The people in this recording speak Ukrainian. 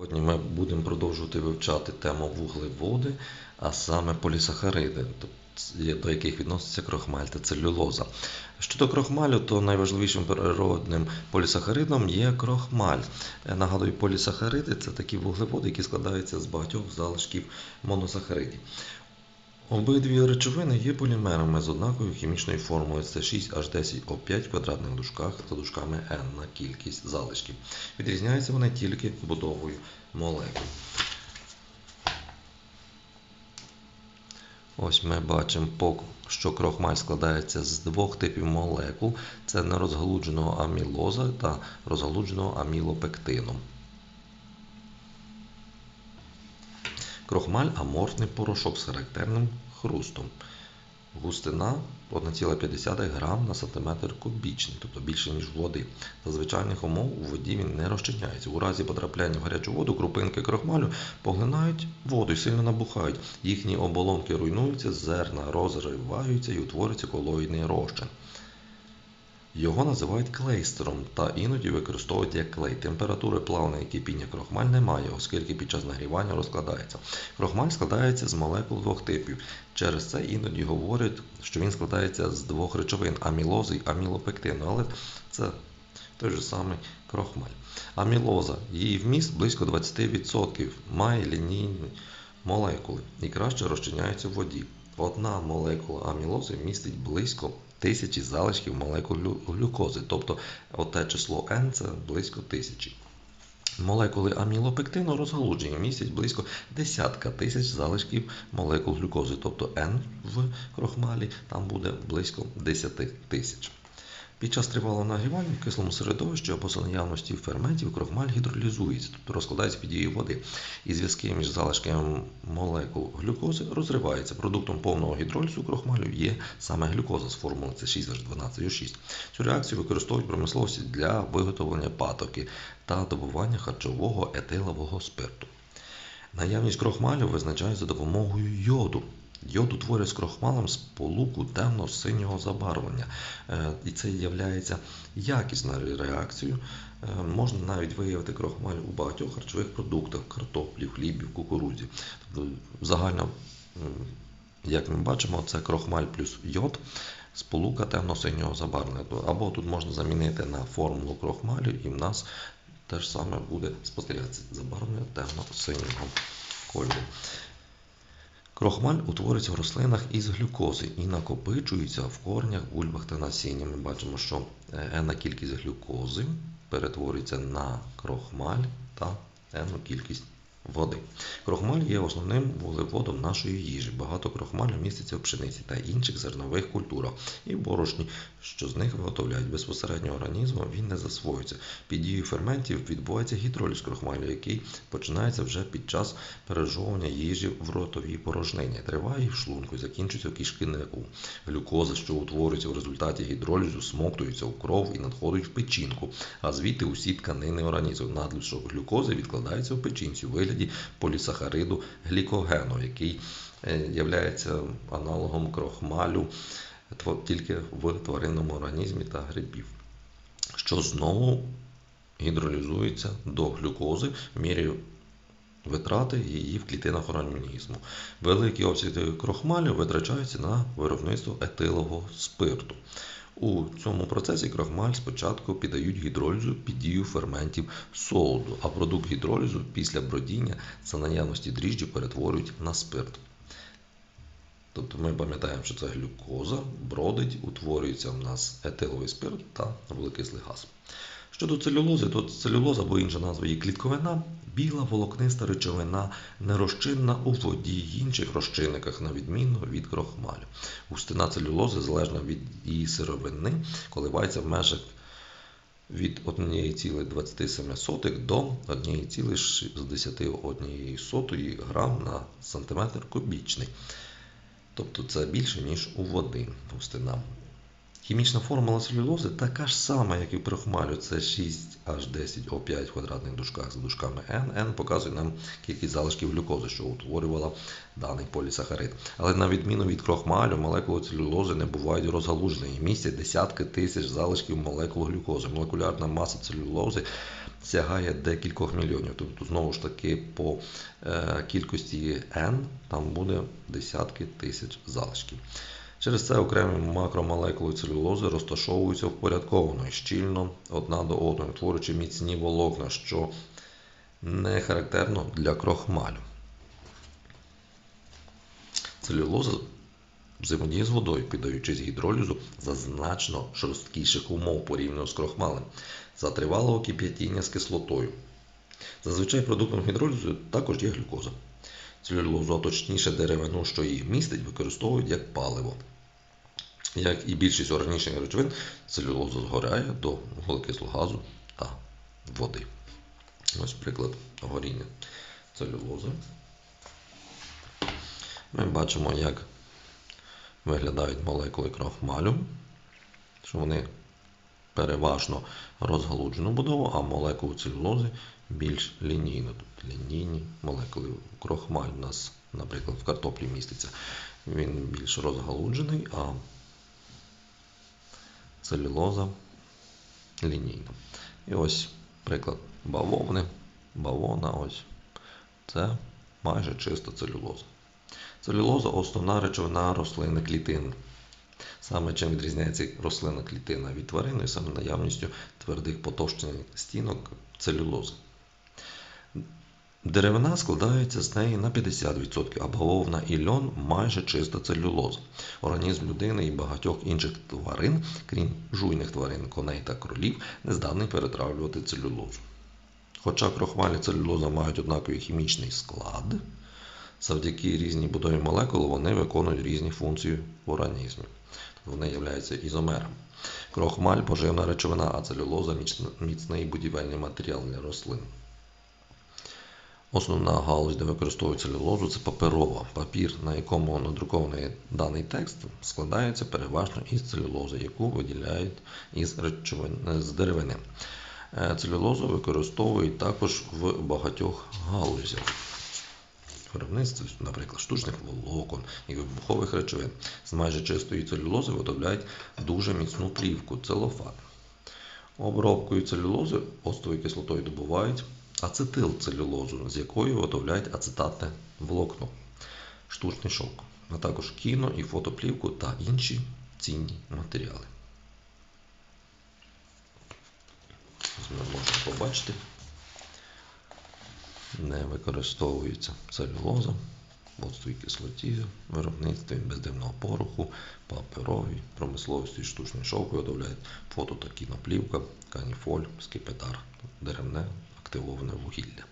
Сьогодні ми будемо продовжувати вивчати тему вуглеводи, а саме полісахариди, до яких відноситься крохмаль та целюлоза. Щодо крохмалю, то найважливішим природним полісахаридом є крохмаль. Е, Нагадую, полісахариди це такі вуглеводи, які складаються з багатьох залишків моносахаридів. Обидві речовини є полімерами з однаковою хімічною формулою це 6H10O5 в квадратних дужках за дужками N на кількість залишків. Відрізняються вони тільки будовою молекул. Ось ми бачимо, що крохмаль складається з двох типів молекул: це нерозгалудженого амілоза та розгалудженого амілопектину. Крохмаль аморфний порошок з характерним хрустом. Густина 1,5 грам на сантиметр кубічний, тобто більше, ніж води. За звичайних умов у воді він не розчиняється. У разі потрапляння в гарячу воду крупинки крохмалю поглинають воду і сильно набухають. Їхні оболонки руйнуються, зерна розриваються і утворюється колоїдний розчин. Його називають клейстером та іноді використовують як клей. Температури плавного кипіння крохмаль немає, оскільки під час нагрівання розкладається. Крохмаль складається з молекул двох типів. Через це іноді говорять, що він складається з двох речовин амілози і амілопектину, але це той же самий крохмаль. Амілоза, її вміст близько 20%, має лінійні молекули і краще розчиняється в воді. Одна молекула амілози містить близько тисячі залишків молекул глюкози, тобто оте число n це близько тисячі. Молекули амілопектину розгалуджені, містять близько десятка тисяч залишків молекул глюкози, тобто n в крохмалі там буде близько 10 тисяч. Під час тривалого нагрівання в кислому середовищі або за наявності ферментів крохмаль гідролізується, тобто розкладається під дією води. І зв'язки між залишками молекул глюкози розриваються. Продуктом повного гідролізу крохмалю є саме глюкоза з формули це 6H12O6. Цю реакцію використовують промисловості для виготовлення патоки та добування харчового етилового спирту. Наявність крохмалю визначають за допомогою йоду. Йод утворює з крохмалем сполуку темно-синього забарвлення. Е, І це є якісною реакцією. Е, Можна навіть виявити крохмаль у багатьох харчових продуктах картоплі, хлібі, кукурудзі. Тобто загально, як ми бачимо, це крохмаль плюс йод, сполука темно-синього забарвлення. Або тут можна замінити на формулу крохмалю, і в нас те ж саме буде спостерігатися забарвлення темно-синього кольору. Крохмаль утворюється в рослинах із глюкози і накопичується в корнях, бульбах та насінні. Ми бачимо, що енна кількість глюкози перетворюється на крохмаль та енну кількість води. Крохмаль є основним вуглеводом нашої їжі. Багато крохмалю міститься в пшениці та інших зернових культурах і борошні, що з них виготовляють. Безпосередньо організмом він не засвоюється. Під дією ферментів відбувається гідроліз крохмалю, який починається вже під час пережовування їжі в ротовій порожнині. Триває в шлунку і закінчується в кишківнику. Глюкоза, що утворюється в результаті гідролізу, смоктується у кров і надходить в печінку, а звідти усі тканини організму. Надлишок глюкози відкладається в печінці у вигляді полісахариду глікогену, який є аналогом крохмалю тільки в тваринному організмі та грибів, що знову гідролізується до глюкози в мірі витрати її в клітинах організму. Великі обсяги крохмалю витрачаються на виробництво етилового спирту. У цьому процесі крахмаль спочатку піддають гідролізу під дію ферментів солоду, а продукт гідролізу після бродіння за наявності дріжджі перетворюють на спирт. Тобто ми пам'ятаємо, що це глюкоза, бродить, утворюється в нас етиловий спирт та вуглекислий газ. Щодо целюлози, то целюлоза або інша назва її клітковина біла волокниста речовина, нерозчинна у воді й інших розчинниках, на відміну від крохмалю. Густина целюлози залежна від її сировини, коливається в межах від 1,27 до 1,61 грам на сантиметр кубічний. Тобто це більше, ніж у води густина. Хімічна формула целюлози така ж сама, як і в крохмалю. Це 6H10O5 в квадратних дужках за дужками N. N показує нам кількість залишків глюкози, що утворювала даний полісахарид. Але на відміну від крохмалю, молекули целюлози не бувають розгалужені. Містять десятки тисяч залишків молекул глюкози. Молекулярна маса целюлози сягає декількох мільйонів. Тобто, знову ж таки, по е, кількості N там буде десятки тисяч залишків. Через це окремі макромолекули целюлози розташовуються впорядковано і щільно одна до одної, творячи міцні волокна, що не характерно для крохмалю. Целюлоза взаємодіє з водою, піддаючись гідролізу за значно жорсткіших умов порівняно з крохмалем, за тривалого кип'ятіння з кислотою. Зазвичай продуктом гідролізу також є глюкоза. Целюлозу, а точніше деревину, що її містить, використовують як паливо. Як і більшість органічних речовин, целюлоза згоряє до вуглекислого газу та води. Ось приклад горіння целюлози. Ми бачимо, як виглядають молекули крохмалю, що вони переважно розгалуджену будову, а молекули целюлози більш лінійно. Тобто лінійні молекули. Крохмаль у нас, наприклад, в картоплі міститься. Він більш розгалуджений, а целюлоза лінійна. І ось приклад бавовни. Бавовна ось. Це майже чиста целюлоза. Целюлоза основна речовина рослини клітин. Саме чим відрізняється рослина клітина від тварини, саме наявністю твердих потовщених стінок целюлози. Деревина складається з неї на 50%, а бавовна і льон майже чиста целюлоза. Організм людини і багатьох інших тварин, крім жуйних тварин, коней та кролів, не здатний перетравлювати целюлозу. Хоча крохмаль і целюлоза мають однаковий хімічний склад, завдяки різній будові молекул вони виконують різні функції в організмі. Вони являються ізомерами. Крохмаль поживна речовина, а целюлоза міцний будівельний матеріал для рослин. Основна галузь, де використовують целюлозу, це паперова. Папір, на якому надрукований даний текст, складається переважно із целюлози, яку виділяють із, речовин, з деревини. Е, Целюлозу використовують також в багатьох галузях. Виробництво, наприклад, штучних волокон і вибухових речовин. З майже чистої целюлози виготовляють дуже міцну плівку целофан. Обробкою целюлози оцтовою кислотою добувають ацетилцелюлозу, з якої виготовляють ацетатне волокно, штучний шовк, а також кіно і фотоплівку та інші цінні матеріали. Ми можемо побачити, не використовується целюлоза в оцтовій кислоті, виробництві бездимного пороху, паперовій, промисловості штучної шовки виготовляють фото та кіноплівка, каніфоль, скипетар, деревне, активоване вугілля.